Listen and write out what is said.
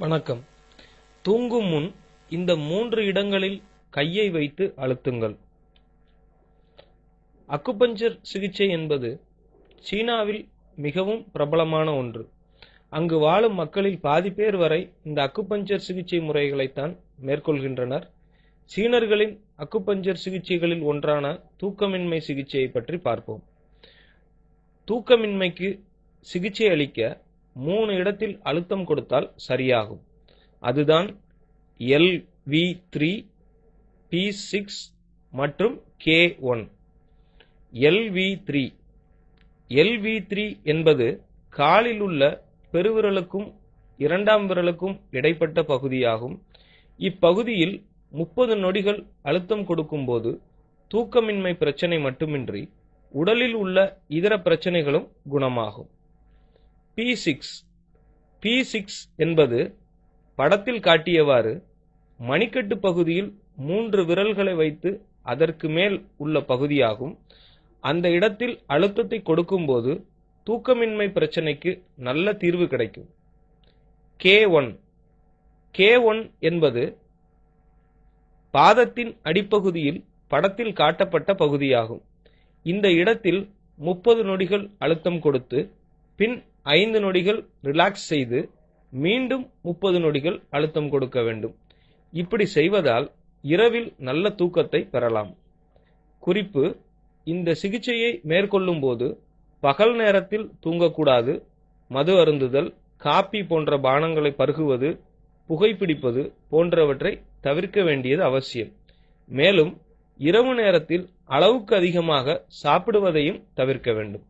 வணக்கம். தூங்கும் முன் இந்த மூன்று இடங்களில் கையை வைத்து அழுத்துங்கள். அக்குபஞ்சர் சிகிச்சை என்பது சீனாவில் மிகவும் பிரபலமான ஒன்று. அங்கு வாழும் மக்களில் பாதி பேர் வரை இந்த அக்குபஞ்சர் சிகிச்சை முறைகளைத்தான் மேற்கொள்கின்றனர். சீனர்களின் அக்குபஞ்சர் சிகிச்சைகளில் ஒன்றான தூக்கமின்மை சிகிச்சையை பற்றி பார்ப்போம். தூக்கமின்மைக்கு சிகிச்சை அளிக்க மூணு இடத்தில் அழுத்தம் கொடுத்தால் சரியாகும். அதுதான் L V three P six மற்றும் K one L V three L V three என்பது காலில் உள்ள பெருவிரலுக்கும் இரண்டாம் விரலுக்கும் இடைப்பட்ட பகுதியாகும். இப்பகுதியில் முப்பது நொடிகள் அழுத்தம் கொடுக்கும்போது தூக்கமின்மை பிரச்சனை மட்டுமின்றி உடலில் உள்ள இதர பிரச்சனைகளும் குணமாகும். பி சிக்ஸ் பி சிக்ஸ் என்பது படத்தில் காட்டியவாறு மணிக்கட்டு பகுதியில் மூன்று விரல்களை வைத்து அதற்கு மேல் உள்ள பகுதியாகும். அந்த இடத்தில் அழுத்தத்தை கொடுக்கும்போது தூக்கமின்மை பிரச்சனைக்கு நல்ல தீர்வு கிடைக்கும். கே ஒன் கே ஒன் என்பது பாதத்தின் அடிப்பகுதியில் படத்தில் காட்டப்பட்ட பகுதியாகும். இந்த இடத்தில் முப்பது நொடிகள் அழுத்தம் கொடுத்து பின் ஐந்து நொடிகள் ரிலாக்ஸ் செய்து மீண்டும் முப்பது நொடிகள் அழுத்தம் கொடுக்க வேண்டும். இப்படி செய்வதால் இரவில் நல்ல தூக்கத்தை பெறலாம். குறிப்பு இந்த சிகிச்சையை மேற்கொள்ளும் போது பகல் நேரத்தில் தூங்கக்கூடாது மது அருந்துதல் காப்பி போன்ற பானங்களை பருகுவது புகைப்பிடிப்பது போன்றவற்றை தவிர்க்க வேண்டியது அவசியம். மேலும் இரவு நேரத்தில் அளவுக்கு அதிகமாக சாப்பிடுவதையும் தவிர்க்க வேண்டும்.